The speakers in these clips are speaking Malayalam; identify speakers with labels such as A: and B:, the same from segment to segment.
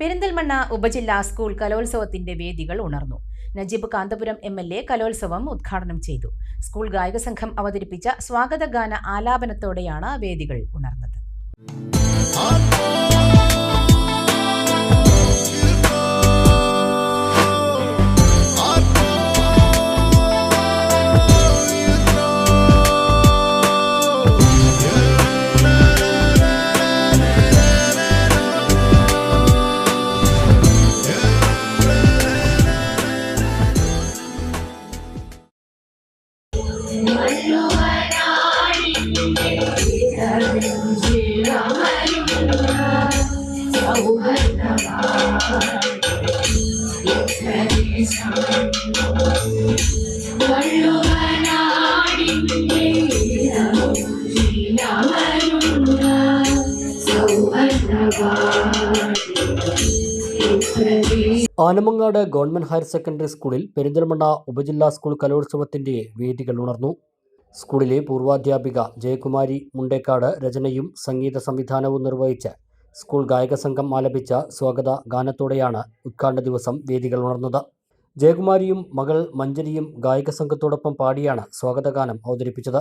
A: പെരിന്തൽമണ്ണ ഉപജില്ലാ സ്കൂൾ കലോത്സവത്തിന്റെ വേദികൾ ഉണർന്നു. Najeeb Kanthapuram M L A കലോത്സവം ഉദ്ഘാടനം ചെയ്തു. സ്കൂൾ ഗായക സംഘം അവതരിപ്പിച്ച സ്വാഗതഗാന ആലാപനത്തോടെയാണ് വേദികൾ ഉണർന്നത്.
B: ആനമങ്ങാട് ഗവൺമെന്റ് ഹയർ സെക്കൻഡറി സ്കൂളിൽ പെരിന്തൽമണ്ണ ഉപജില്ലാ സ്കൂൾ കലോത്സവത്തിന്റെ വേദികൾ ഉണർന്നു. സ്കൂളിലെ പൂർവാധ്യാപിക ജയകുമാരി മുണ്ടേക്കാട് രചനയും സംഗീത സംവിധാനവും നിർവഹിച്ച് സ്കൂൾ ഗായക സംഘം ആലപിച്ച സ്വാഗത ഗാനത്തോടെയാണ് ഉദ്ഘാടന ദിവസം വേദികൾ ഉണർന്നത്. ജയകുമാരിയും മകൾ മഞ്ജരിയും ഗായക സംഘത്തോടൊപ്പം പാടിയാണ് സ്വാഗതഗാനം അവതരിപ്പിച്ചത്.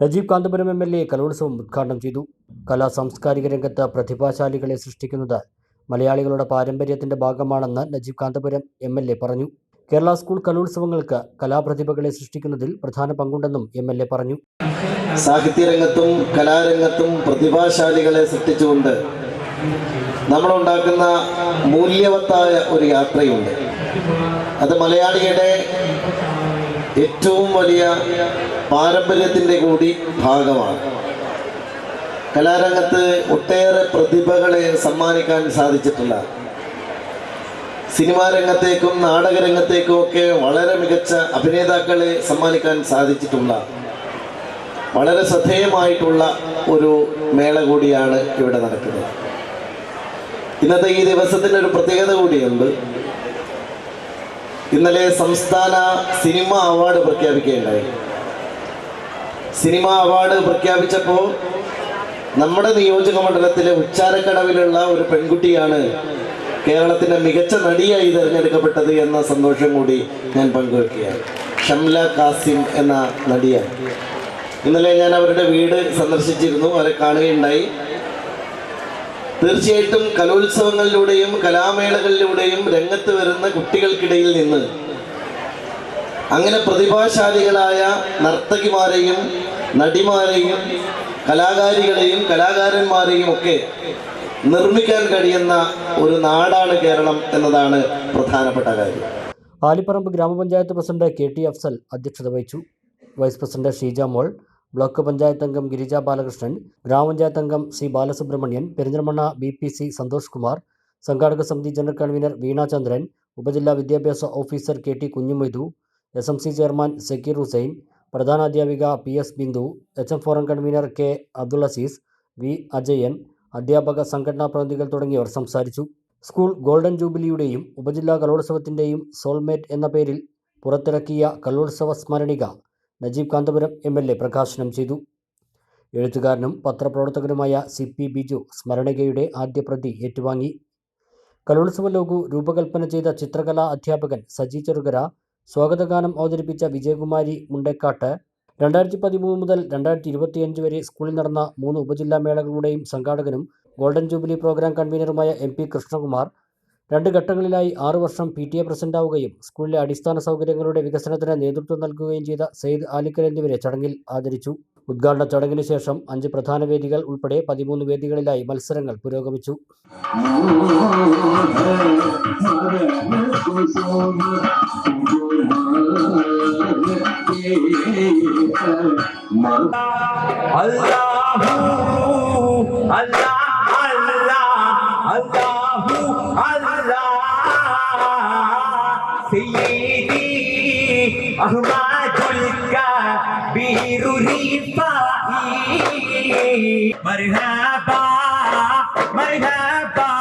B: Najeeb Kanthapuram M L A കലോത്സവം ഉദ്ഘാടനം ചെയ്തു. കലാ സാംസ്കാരിക രംഗത്ത് പ്രതിഭാശാലികളെ സൃഷ്ടിക്കുന്നത് മലയാളികളുടെ പാരമ്പര്യത്തിന്റെ ഭാഗമാണെന്ന് Najeeb Kanthapuram M L A പറഞ്ഞു. കേരള സ്കൂൾ കലോത്സവങ്ങൾക്ക് കലാപ്രതിഭകളെ സൃഷ്ടിക്കുന്നതിൽ പ്രധാന പങ്കുണ്ടെന്നും എം എൽ എ പറഞ്ഞു.
C: സാഹിത്യരംഗത്തും കലാരംഗത്തും പ്രതിഭാശാലികളെ സൃഷ്ടിച്ചുകൊണ്ട് നമ്മളുണ്ടാക്കുന്ന മൂല്യവത്തായ ഒരു യാത്രയുണ്ട്. അത് മലയാളിയുടെ ഏറ്റവും വലിയ പാരമ്പര്യത്തിന്റെ കൂടി ഭാഗമാണ്. കലാരംഗത്ത് ഒട്ടേറെ പ്രതിഭകളെ സമ്മാനിക്കാൻ സാധിച്ചിട്ടുള്ള സിനിമാ രംഗത്തേക്കും നാടകരംഗത്തേക്കും ഒക്കെ വളരെ മികച്ച അഭിനേതാക്കളെ സമ്മാനിക്കാൻ സാധിച്ചിട്ടുള്ള വളരെ ശ്രദ്ധേയമായിട്ടുള്ള ഒരു മേള കൂടിയാണ് ഇവിടെ നടക്കുന്നത്. ഇന്നത്തെ ഈ ദിവസത്തിന്റെ ഒരു പ്രത്യേകത കൂടിയുണ്ട്. ഇന്നലെ സംസ്ഥാന സിനിമ അവാർഡ് പ്രഖ്യാപിക്കുകയുണ്ടായി. സിനിമ അവാർഡ് പ്രഖ്യാപിച്ചപ്പോൾ നമ്മുടെ നിയോജക മണ്ഡലത്തിലെ ഉച്ചാരക്കടവിലുള്ള ഒരു പെൺകുട്ടിയാണ് കേരളത്തിന്റെ മികച്ച നടിയായി തിരഞ്ഞെടുക്കപ്പെട്ടത് എന്ന സന്തോഷം കൂടി ഞാൻ പങ്കുവെക്കുകയാണ്. ഷംല കാസിം എന്ന നടിയാണ്. ഇന്നലെ ഞാൻ അവരുടെ വീട് സന്ദർശിച്ചിരുന്നു. അവരെ കാണുകയുണ്ടായി. തീർച്ചയായിട്ടും കലോത്സവങ്ങളിലൂടെയും കലാമേളകളിലൂടെയും രംഗത്ത് വരുന്ന കുട്ടികൾക്കിടയിൽ നിന്ന് അങ്ങനെ പ്രതിഭാശാലികളായ നർത്തകിമാരെയും നടിമാരെയും കലാകാരികളെയും കലാകാരന്മാരെയും ഒക്കെ നിർമ്മിക്കാൻ കഴിയുന്ന ഒരു നാടാണ് കേരളം എന്നതാണ് പ്രധാനപ്പെട്ട കാര്യം.
B: ആലിപ്പറമ്പ് ഗ്രാമപഞ്ചായത്ത് പ്രസിഡന്റ് കെ ടി അഫ്സൽ അധ്യക്ഷത വഹിച്ചു. Vice president Sheeja Mol block panchayat അംഗം ഗിരിജ ബാലകൃഷ്ണൻ ഗ്രാമപഞ്ചായത്ത് അംഗം C Balasubramanian Perinthalmanna B P C Santhosh Kumar സംഘാടക സമിതി ജനറൽ കൺവീനർ വീണാചന്ദ്രൻ ഉപജില്ലാ വിദ്യാഭ്യാസ officer K T Kunhimoidu S M C chairman Zakir Hussain പ്രധാനാധ്യാപിക P S Bindu H M forum convener K Abdul Azeez V Ajayan അധ്യാപക സംഘടനാ പ്രതിനിധികൾ തുടങ്ങിയവർ സംസാരിച്ചു. സ്കൂൾ ഗോൾഡൻ ജൂബിലിയുടെയും ഉപജില്ലാ കലോത്സവത്തിന്റെയും സോൾമേറ്റ് എന്ന പേരിൽ പുറത്തിറക്കിയ കലോത്സവ സ്മരണിക Najeeb Kanthapuram M L A പ്രകാശനം ചെയ്തു. എഴുത്തുകാരനും പത്രപ്രവർത്തകനുമായ സി പി ബിജു സ്മരണികയുടെ ആദ്യ പ്രതി ഏറ്റുവാങ്ങി. കലോത്സവ ലോഗു രൂപകൽപ്പന ചെയ്ത ചിത്രകലാ അധ്യാപകൻ സജി ചെറുകര സ്വാഗതഗാനം അവതരിപ്പിച്ച വിജയകുമാരി മുണ്ടേക്കാട്ട് രണ്ടായിരത്തി പതിമൂന്ന് മുതൽ രണ്ടായിരത്തി ഇരുപത്തിയഞ്ച് വരെ സ്കൂളിൽ നടന്ന മൂന്ന് ഉപജില്ലാ മേളകളുടെയും സംഘാടകനും ഗോൾഡൻ ജൂബിലി പ്രോഗ്രാം കൺവീനറുമായ എം പി കൃഷ്ണകുമാർ രണ്ട് ഘട്ടങ്ങളിലായി ആറു വർഷം പി ടി എ പ്രസിഡന്റാവുകയും സ്കൂളിലെ അടിസ്ഥാന സൗകര്യങ്ങളുടെ വികസനത്തിന് നേതൃത്വം നൽകുകയും ചെയ്ത സെയ്ദ് ആലിക്കൽ എന്നിവരെ ചടങ്ങിൽ ആദരിച്ചു. ഉദ്ഘാടന ചടങ്ങിന് ശേഷം അഞ്ച് പ്രധാന വേദികൾ ഉൾപ്പെടെ പതിമൂന്ന് വേദികളിലായി മത്സരങ്ങൾ പുരോഗമിച്ചു.
D: Allahu الله الله الله الله سيدي أحمد الكبير رفاعي مرحبا مرحبا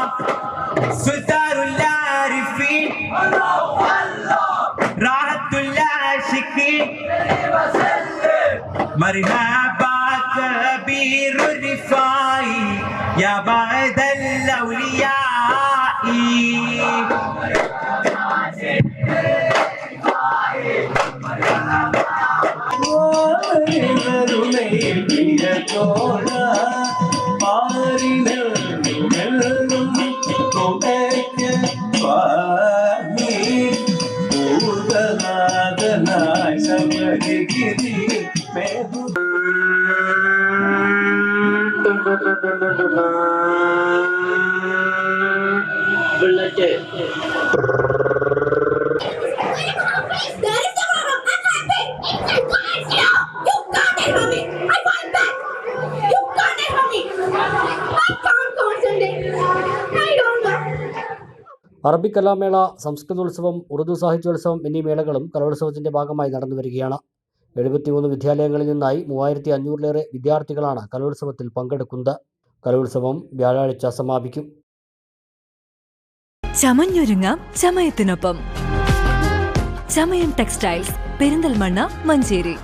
D: سلطان العارفين الله الله مرحبا كبير الرفاعي يا بعد الأولياء.
E: There
B: അറബിക് കലാമേള സംസ്കൃതോത്സവം ഉറുദു സാഹിത്യോത്സവം എന്നീ മേളകളും കലോത്സവത്തിന്റെ ഭാഗമായി നടന്നു വരികയാണ് എഴുപത്തിമൂന്ന് വിദ്യാലയങ്ങളിൽ നിന്നായി മൂവായിരത്തി അഞ്ഞൂറിലേറെ വിദ്യാർത്ഥികളാണ് കലോത്സവത്തിൽ പങ്കെടുക്കുന്നത്. കലോത്സവം വ്യാഴാഴ്ച സമാപിക്കും.
F: ചമഞ്ഞൊരുങ്ങാം ചമയത്തിനൊപ്പം. ചമയം ടെക്സ്റ്റൈൽസ് പെരിന്തൽമണ്ണ മഞ്ചേരി.